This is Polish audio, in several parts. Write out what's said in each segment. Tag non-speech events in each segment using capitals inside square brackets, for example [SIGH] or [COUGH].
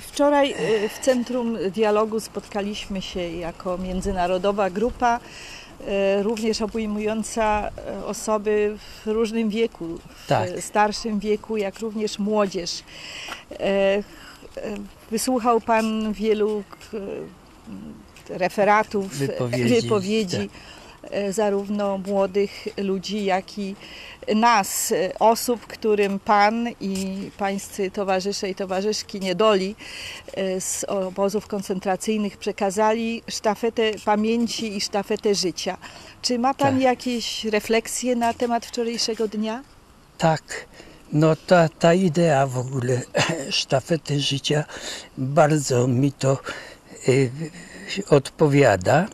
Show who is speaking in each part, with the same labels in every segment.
Speaker 1: Wczoraj y, w Centrum Dialogu spotkaliśmy się jako międzynarodowa grupa, y, również obejmująca y, osoby w różnym wieku, w
Speaker 2: Tak.
Speaker 1: starszym wieku, jak również młodzież. Wysłuchał Pan wielu referatów,
Speaker 2: Wypowiedzi,
Speaker 1: wypowiedzi e, zarówno młodych ludzi, jak i nas, e, osób, którym Pan i Pańscy towarzysze i towarzyszki niedoli e, z obozów koncentracyjnych przekazali sztafetę pamięci i sztafetę życia. Czy ma Pan
Speaker 2: Tak.
Speaker 1: jakieś refleksje na temat wczorajszego dnia?
Speaker 2: Tak, no ta, ta idea w ogóle [CLEARS THROAT] sztafety życia bardzo mi to y, odpowiada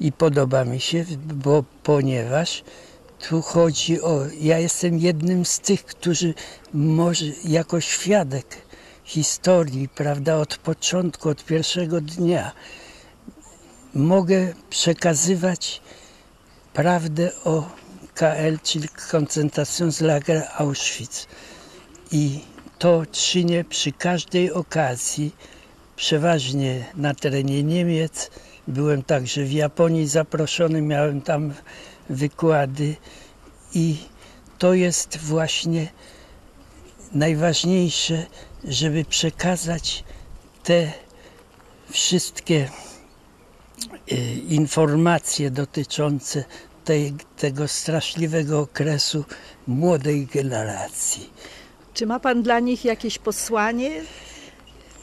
Speaker 2: i podoba mi się, bo ponieważ tu chodzi o. Ja jestem jednym z tych, którzy może jako świadek historii, prawda, od początku, od pierwszego dnia mogę przekazywać prawdę o KL, czyli Koncentrationslager Auschwitz. I to czynię przy każdej okazji, przeważnie na terenie Niemiec. Byłem także w Japonii zaproszony, miałem tam wykłady i to jest właśnie najważniejsze, żeby przekazać te wszystkie e, informacje dotyczące tej, tego straszliwego okresu młodej generacji.
Speaker 1: Czy ma Pan dla nich jakieś posłanie?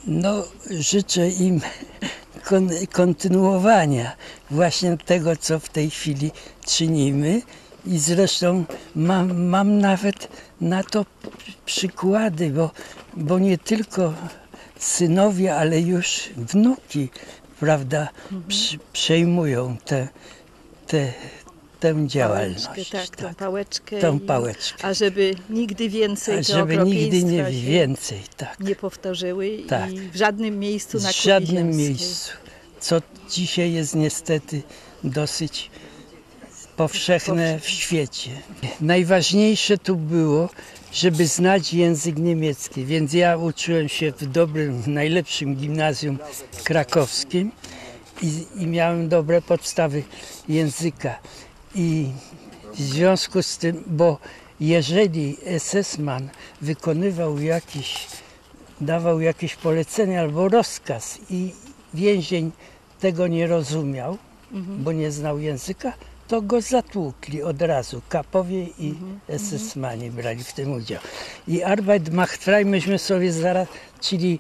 Speaker 2: No, życzę im kon, kontynuowania właśnie tego, co w tej chwili czynimy. I zresztą mam, mam nawet na to przykłady, bo, bo nie tylko synowie, ale już wnuki, prawda, przy, przejmują te, te, tę działalność.
Speaker 1: Pałeczkę, tak, tą pałeczkę.
Speaker 2: Tą
Speaker 1: i-
Speaker 2: pałeczkę.
Speaker 1: A żeby nigdy więcej
Speaker 2: A żeby nigdy nie więcej, tak.
Speaker 1: nie powtórzyły
Speaker 2: Tak.
Speaker 1: i w żadnym miejscu na
Speaker 2: w żadnym miejscu. Co dzisiaj jest niestety dosyć powszechne w świecie. Najważniejsze tu było, żeby znać język niemiecki, więc ja uczyłem się w dobrym, najlepszym gimnazjum krakowskim i, i miałem dobre podstawy języka. I w związku z tym, bo jeżeli SS-man wykonywał jakiś dawał jakieś polecenie albo rozkaz i więzień tego nie rozumiał, bo nie znał języka, to go zatłukli od razu. Kapowie i SS-mani brali w tym udział. I Arbeit macht frei myśmy sobie zaraz, czyli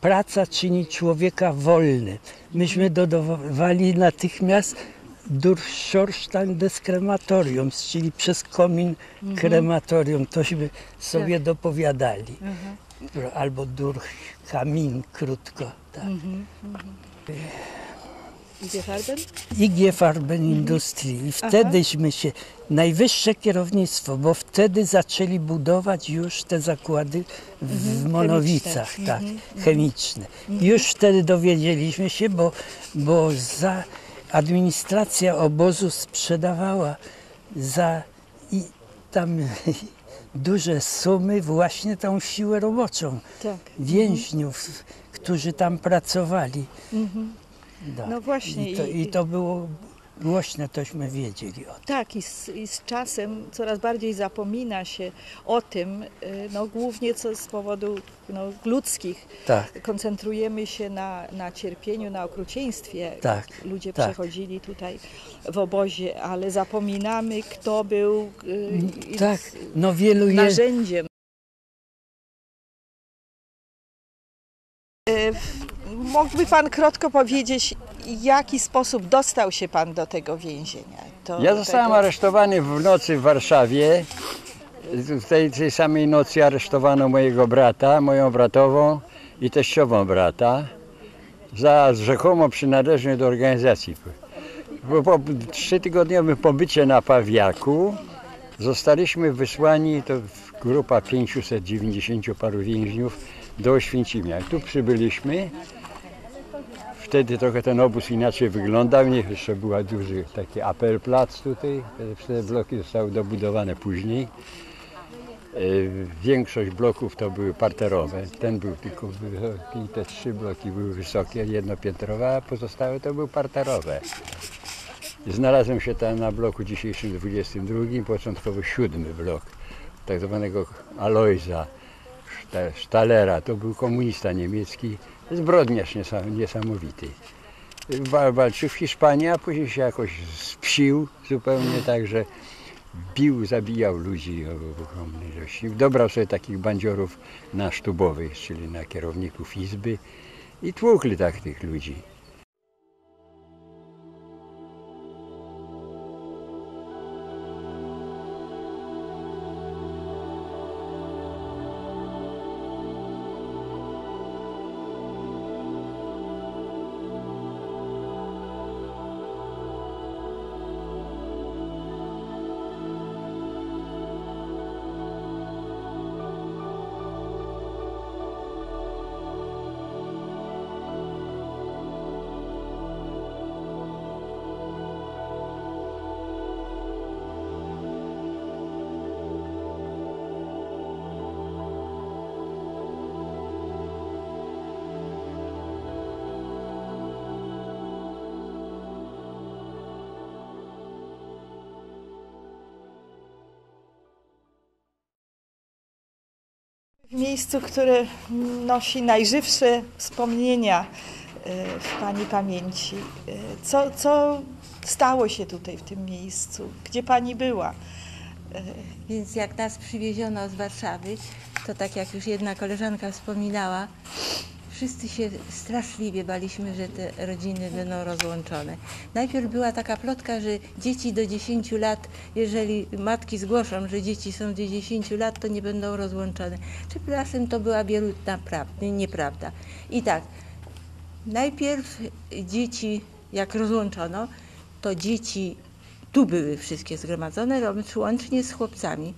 Speaker 2: praca czyni człowieka wolny. Myśmy dodawali natychmiast Durchschorstein des Krematoriums, czyli przez komin krematorium. Tośmy sobie dopowiadali albo durch Kamin, krótko. Tak.
Speaker 1: Idzie Farben?
Speaker 2: IG Farben Industrii. I wtedyśmy się, najwyższe kierownictwo, bo wtedy zaczęli budować już te zakłady w Monowicach, tak, chemiczne. Już wtedy dowiedzieliśmy się, bo, bo za administracja obozu sprzedawała za i tam [LAUGHS] duże sumy właśnie tą siłę roboczą
Speaker 1: Tak.
Speaker 2: więźniów, którzy tam pracowali. Da.
Speaker 1: No właśnie,
Speaker 2: I to,
Speaker 1: i
Speaker 2: to było głośno, tośmy wiedzieli o tym.
Speaker 1: Tak, i z, i z czasem coraz bardziej zapomina się o tym, y, no głównie co z powodu no, ludzkich.
Speaker 2: Tak,
Speaker 1: Koncentrujemy się na, na cierpieniu, na okrucieństwie.
Speaker 2: Tak,
Speaker 1: Ludzie
Speaker 2: tak.
Speaker 1: przechodzili tutaj w obozie, ale zapominamy, kto był y, i-
Speaker 2: tak. No wielu jest.
Speaker 1: narzędziem. Mógłby Pan krótko powiedzieć, w jaki sposób dostał się Pan do tego więzienia? Do
Speaker 3: Ja zostałem
Speaker 1: tego-
Speaker 3: aresztowany w nocy w Warszawie. W tej, tej samej nocy aresztowano mojego brata, moją bratową i teściową brata za rzekomo przynależność do organizacji. Po, po trzytygodniowym pobycie na Pawiaku zostaliśmy wysłani, to grupa 590 paru więźniów do Oświęcimia. Tu przybyliśmy. Wtedy trochę ten obóz inaczej wyglądał, nie jeszcze była duży taki apelplac tutaj, te bloki zostały dobudowane później. Y, Większość bloków to były parterowe. Ten był tylko wysoki, te trzy bloki były wysokie, jednopiętrowe, a pozostałe to były parterowe. Znalazłem się tam na bloku dzisiejszym 22, początkowo siódmy blok, tak zwanego Alojza Szta- Stalera. To był komunista niemiecki, zbrodniarz niesam- niesamowity. Wa- Walczył w Hiszpanii, a później się jakoś spsił zupełnie tak, że bił, zabijał ludzi o ogromnej ilości. Dobrał sobie takich bandziorów na sztubowych, czyli na kierowników izby i tłukli tak tych ludzi.
Speaker 1: W miejscu, które nosi najżywsze wspomnienia e, w Pani pamięci. E, Co, co stało się tutaj w tym miejscu? Gdzie Pani była?
Speaker 4: Więc jak nas przywieziono z Warszawy, to tak jak już jedna koleżanka wspominała, wszyscy się straszliwie baliśmy, że te rodziny będą rozłączone. Najpierw była taka plotka, że dzieci do 10 lat, jeżeli matki zgłoszą, że dzieci są do 10 lat, to nie będą rozłączone. Tymczasem to była bierutna prawda, nieprawda. I tak, najpierw dzieci, jak rozłączono, to dzieci tu były wszystkie zgromadzone, łącznie z chłopcami.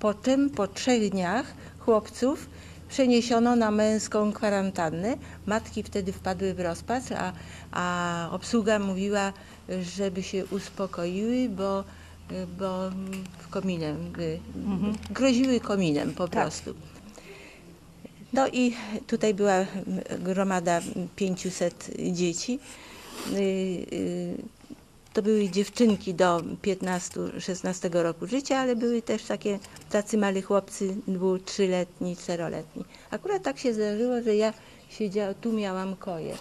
Speaker 4: Potem po trzech dniach chłopców przeniesiono na męską kwarantannę. Matki wtedy wpadły w rozpacz, a, a obsługa mówiła, żeby się uspokoiły, bo, bo kominem, by- groziły kominem po prostu. No i tutaj była gromada 500 dzieci. To były dziewczynki do 15-16 roku życia, ale były też takie tacy mali chłopcy, dwu, trzyletni, czteroletni. Akurat tak się zdarzyło, że ja siedziałam, tu miałam koję,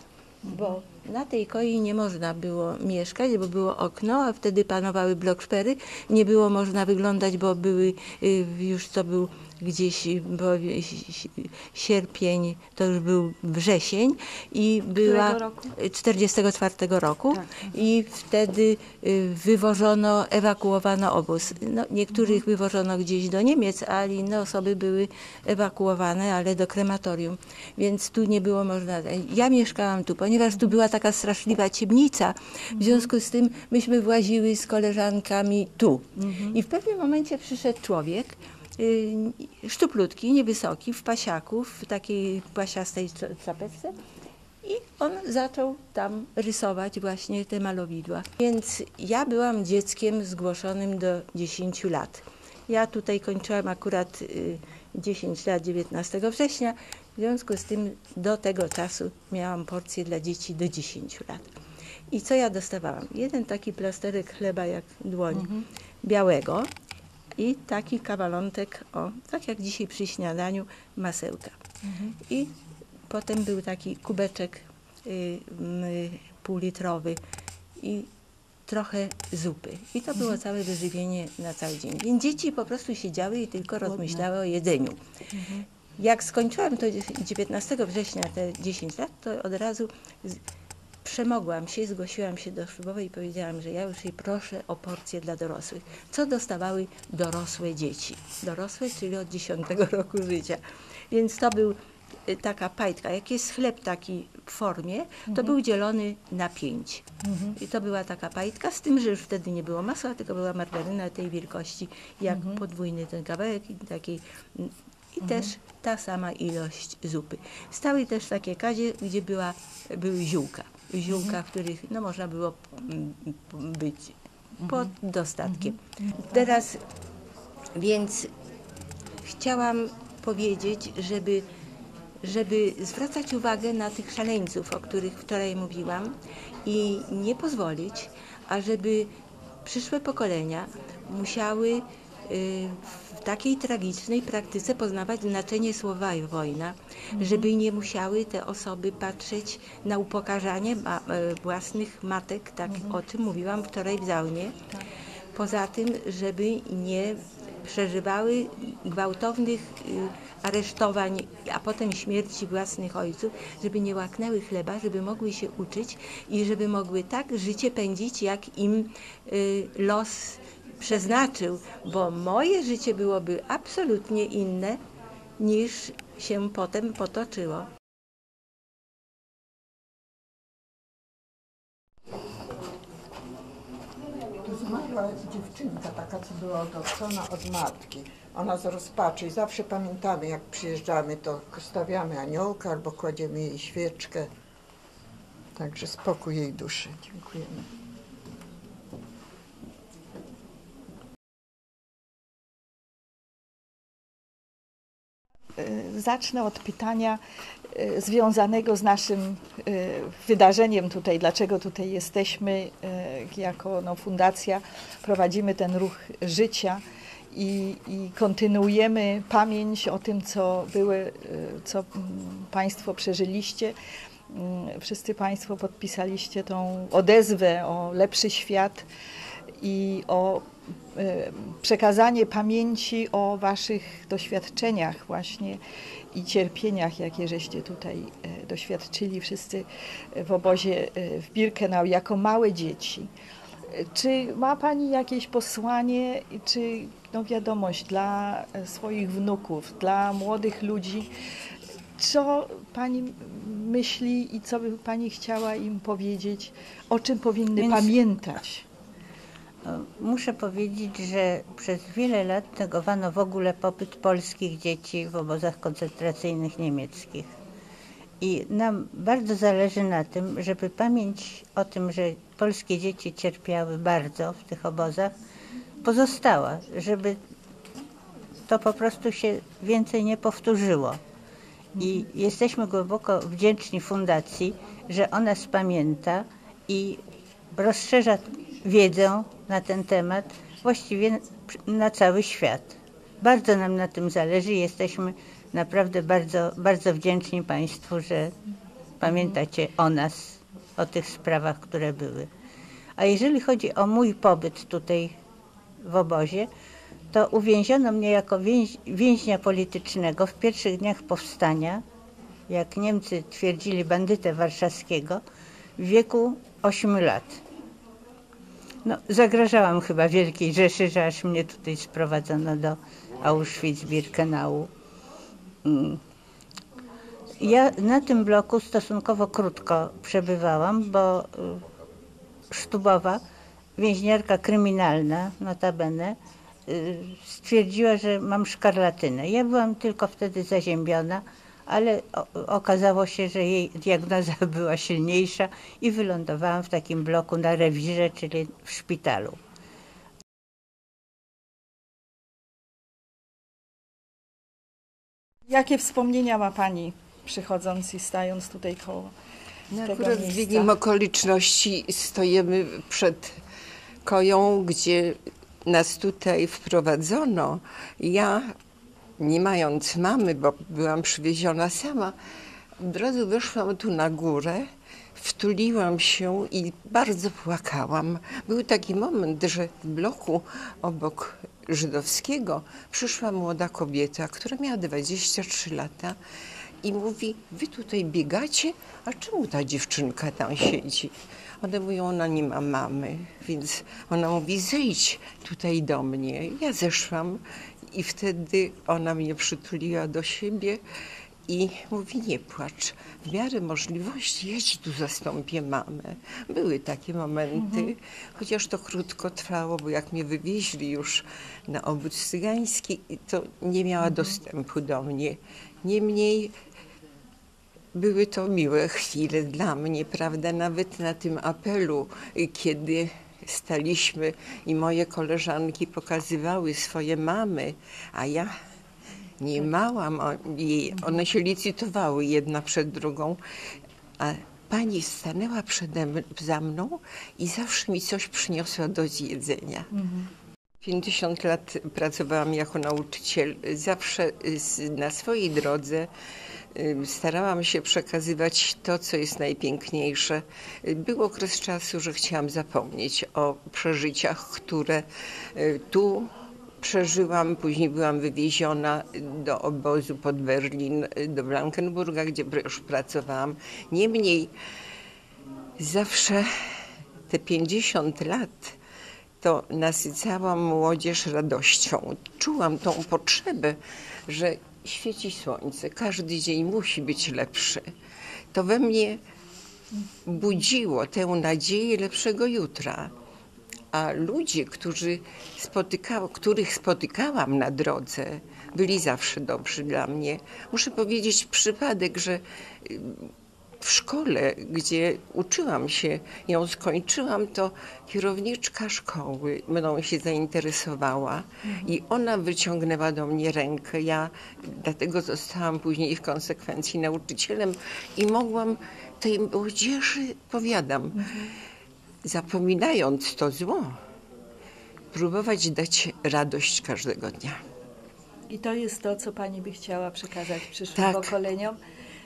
Speaker 4: bo na tej koi nie można było mieszkać, bo było okno, a wtedy panowały blokszpery. Nie było można wyglądać, bo były, y, już to był gdzieś, bo si- sierpień, to już był wrzesień i była
Speaker 1: roku?
Speaker 4: 44 roku i wtedy y, wywożono, ewakuowano obóz. No, niektórych wywożono gdzieś do Niemiec, a inne osoby były ewakuowane, ale do krematorium, więc tu nie było można. Ja mieszkałam tu, ponieważ tu była taka straszliwa ciemnica, w związku z tym myśmy właziły z koleżankami tu. I w pewnym momencie przyszedł człowiek, y, szczuplutki, niewysoki, w pasiaku, w takiej pasiastej cza- czapeczce. I on zaczął tam rysować właśnie te malowidła. Więc ja byłam dzieckiem zgłoszonym do 10 lat. Ja tutaj kończyłam akurat y, 10 lat 19 września, w związku z tym do tego czasu miałam porcję dla dzieci do 10 lat. I co ja dostawałam? Jeden taki plasterek chleba jak dłoń białego i taki kawalątek, o, tak jak dzisiaj przy śniadaniu, masełka. I potem był taki kubeczek y, m, półlitrowy i trochę zupy. I to było całe wyżywienie na cały dzień. Więc dzieci po prostu siedziały i tylko rozmyślały o jedzeniu. Jak skończyłam to 19 września te 10 lat, to od razu przemogłam się, zgłosiłam się do szlubowej i powiedziałam, że ja już jej proszę o porcję dla dorosłych. Co dostawały dorosłe dzieci? Dorosłe, czyli od 10 [LAUGHS] roku życia. Więc to był y, taka pajtka. Jak jest chleb taki w formie, to był dzielony na pięć. I to była taka pajtka, z tym, że już wtedy nie było masła, tylko była margaryna tej wielkości, jak podwójny ten kawałek i takiej i też ta sama ilość zupy. Stały też takie kazie, gdzie była, były ziółka. Ziółka, w których no, można było mm, być pod dostatkiem. Teraz więc chciałam powiedzieć, żeby, żeby zwracać uwagę na tych szaleńców, o których wczoraj mówiłam i nie pozwolić, ażeby przyszłe pokolenia musiały w takiej tragicznej praktyce poznawać znaczenie słowa wojna, żeby nie musiały te osoby patrzeć na upokarzanie ma, e, własnych matek, tak o czym mówiłam wczoraj w Zaunie. Poza tym, żeby nie przeżywały gwałtownych y, aresztowań, a potem śmierci własnych ojców, żeby nie łaknęły chleba, żeby mogły się uczyć i żeby mogły tak życie pędzić, jak im y, los przeznaczył, bo moje życie byłoby absolutnie inne niż się potem potoczyło.
Speaker 5: Zmarła dziewczynka taka, co była odrzucona od matki. Ona z rozpaczy i zawsze pamiętamy, jak przyjeżdżamy, to stawiamy aniołka albo kładziemy jej świeczkę. Także spokój jej duszy. Dziękujemy.
Speaker 1: Zacznę od pytania e, związanego z naszym e, wydarzeniem tutaj, dlaczego tutaj jesteśmy jako no, fundacja, prowadzimy ten ruch życia i, i kontynuujemy pamięć o tym, co były, co mm, Państwo przeżyliście. Mm, Wszyscy Państwo podpisaliście tą odezwę o lepszy świat i o przekazanie pamięci o Waszych doświadczeniach właśnie i cierpieniach, jakie żeście tutaj e, doświadczyli wszyscy w obozie w Birkenau jako małe dzieci. Czy ma Pani jakieś posłanie, czy no wiadomość dla swoich wnuków, dla młodych ludzi? Co Pani myśli i co by Pani chciała im powiedzieć, o czym powinny
Speaker 6: Więc-
Speaker 1: pamiętać?
Speaker 6: Muszę powiedzieć, że przez wiele lat negowano w ogóle pobyt polskich dzieci w obozach koncentracyjnych niemieckich. I nam bardzo zależy na tym, żeby pamięć o tym, że polskie dzieci cierpiały bardzo w tych obozach, pozostała, żeby to po prostu się więcej nie powtórzyło. I jesteśmy głęboko wdzięczni Fundacji, że ona spamięta i rozszerza wiedzę na ten temat właściwie na cały świat. Bardzo nam na tym zależy i jesteśmy naprawdę bardzo, bardzo wdzięczni Państwu, że pamiętacie o nas, o tych sprawach, które były. A jeżeli chodzi o mój pobyt tutaj w obozie, to uwięziono mnie jako więź, więźnia politycznego w pierwszych dniach powstania, jak Niemcy twierdzili bandytę warszawskiego, w wieku 8 lat. No, zagrażałam chyba Wielkiej Rzeszy, że aż mnie tutaj sprowadzono do Auschwitz-Birkenau. Mm. Ja na tym bloku stosunkowo krótko przebywałam, bo y, Sztubowa, więźniarka kryminalna, notabene, y, stwierdziła, że mam szkarlatynę. Ja byłam tylko wtedy zaziębiona, ale okazało się, że jej diagnoza [LAUGHS] była silniejsza i wylądowałam w takim bloku na rewirze, czyli w szpitalu.
Speaker 1: Jakie wspomnienia ma Pani przychodząc i stając tutaj koło
Speaker 7: No
Speaker 1: tego
Speaker 7: akurat
Speaker 1: miejsca?
Speaker 7: zbiegiem okoliczności stoimy przed koją, gdzie nas tutaj wprowadzono. Ja, nie mając mamy, bo byłam przywieziona sama, od razu weszłam tu na górę, wtuliłam się i bardzo płakałam. Był taki moment, że w bloku obok żydowskiego przyszła młoda kobieta, która miała 23 lata i mówi, wy tutaj biegacie, a czemu ta dziewczynka tam siedzi? One mówią, ona nie ma mamy, więc ona mówi, zejdź tutaj do mnie. Ja zeszłam i wtedy ona mnie przytuliła do siebie i mówi, nie płacz, w miarę możliwości ja ci tu zastąpię mamę. Były takie momenty, chociaż to krótko trwało, bo jak mnie wywieźli już na obóz cygański, to nie miała dostępu do mnie. Niemniej były to miłe chwile dla mnie, prawda? Nawet na tym apelu, kiedy staliśmy i moje koleżanki pokazywały swoje mamy, a ja Nie małam o- jej. One się licytowały jedna przed drugą, a pani stanęła przede za mną i zawsze mi coś przyniosła do zjedzenia. 50 lat pracowałam jako nauczyciel. Zawsze z- na swojej drodze y, starałam się przekazywać to, co jest najpiękniejsze. Y, Był okres czasu, że chciałam zapomnieć o przeżyciach, które y, tu przeżyłam. Później byłam wywieziona do obozu pod Berlin, y, do Blankenburga, gdzie już pracowałam. Niemniej zawsze te 50 lat to nasycałam młodzież radością. Czułam tą potrzebę, że świeci słońce, każdy dzień musi być lepszy. To we mnie budziło tę nadzieję lepszego jutra. A ludzie, którzy spotykało, których spotykałam na drodze, byli zawsze dobrzy dla mnie. Muszę powiedzieć przypadek, że w szkole, gdzie uczyłam się, ją skończyłam, to kierowniczka szkoły mną się zainteresowała i ona wyciągnęła do mnie rękę. Ja dlatego zostałam później w konsekwencji nauczycielem i mogłam tej młodzieży, powiadam, zapominając to zło, próbować dać radość każdego dnia.
Speaker 1: I to jest to, co pani by chciała przekazać przyszłym
Speaker 7: Tak.
Speaker 1: pokoleniom.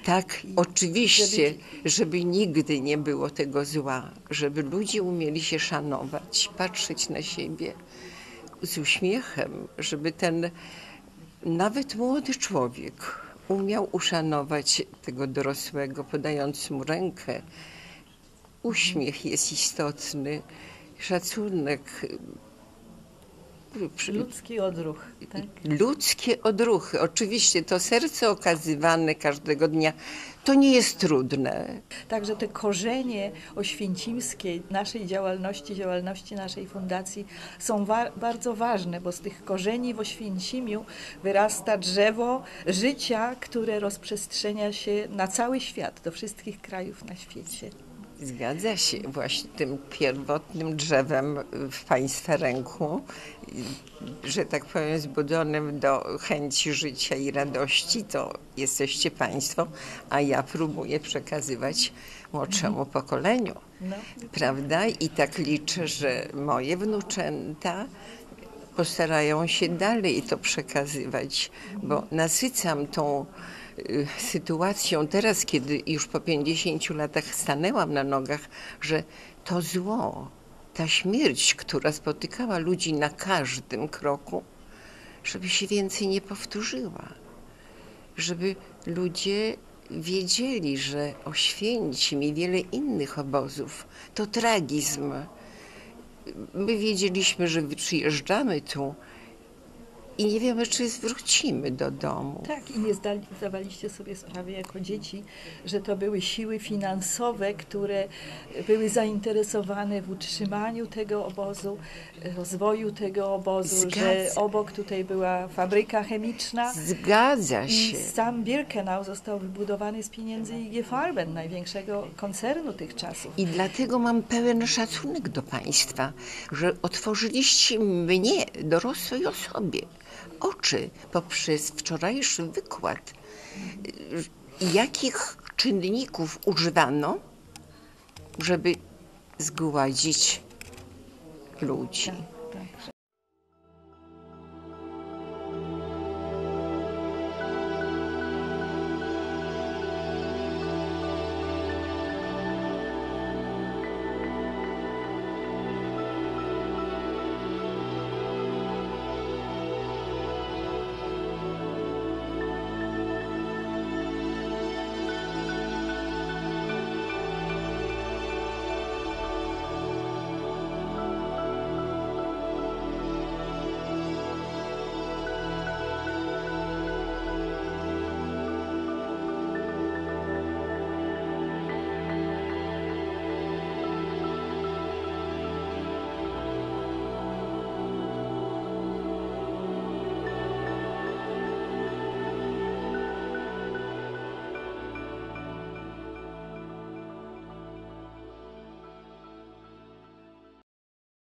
Speaker 7: Tak, oczywiście, żeby nigdy nie było tego zła, żeby ludzie umieli się szanować, patrzeć na siebie z uśmiechem, żeby ten nawet młody człowiek umiał uszanować tego dorosłego, podając mu rękę. Uśmiech jest istotny, szacunek,
Speaker 1: Ludzki odruch. Tak?
Speaker 7: ludzkie odruchy. Oczywiście to serce okazywane każdego dnia, to nie jest trudne.
Speaker 1: Także te korzenie oświęcimskie naszej działalności, działalności naszej fundacji są wa- bardzo ważne, bo z tych korzeni w Oświęcimiu wyrasta drzewo życia, które rozprzestrzenia się na cały świat, do wszystkich krajów na świecie.
Speaker 7: Zgadza się, właśnie tym pierwotnym drzewem w Państwa ręku, że tak powiem, zbudzonym do chęci życia i radości, to jesteście Państwo, a ja próbuję przekazywać młodszemu pokoleniu.
Speaker 1: No.
Speaker 7: Prawda? I tak liczę, że moje wnuczęta postarają się dalej to przekazywać, bo nasycam tą sytuacją teraz, kiedy już po 50 latach stanęłam na nogach, że to zło, ta śmierć, która spotykała ludzi na każdym kroku, żeby się więcej nie powtórzyła. Żeby ludzie wiedzieli, że Oświęcim i wiele innych obozów to tragizm. My wiedzieliśmy, że przyjeżdżamy tu i nie wiemy, czy wrócimy do domu.
Speaker 1: Tak, i nie zdawaliście sobie sprawy jako dzieci, że to były siły finansowe, które były zainteresowane w utrzymaniu tego obozu, rozwoju tego obozu, że
Speaker 7: Zgadza.
Speaker 1: obok tutaj była fabryka chemiczna.
Speaker 7: Zgadza
Speaker 1: I
Speaker 7: się.
Speaker 1: sam Birkenau został wybudowany z pieniędzy IG Farben, największego koncernu tych czasów.
Speaker 7: I dlatego mam pełen szacunek do Państwa, że otworzyliście mnie, dorosłej osobie, oczy poprzez wczorajszy wykład, y, jakich czynników używano, żeby zgładzić ludzi.
Speaker 1: Tak.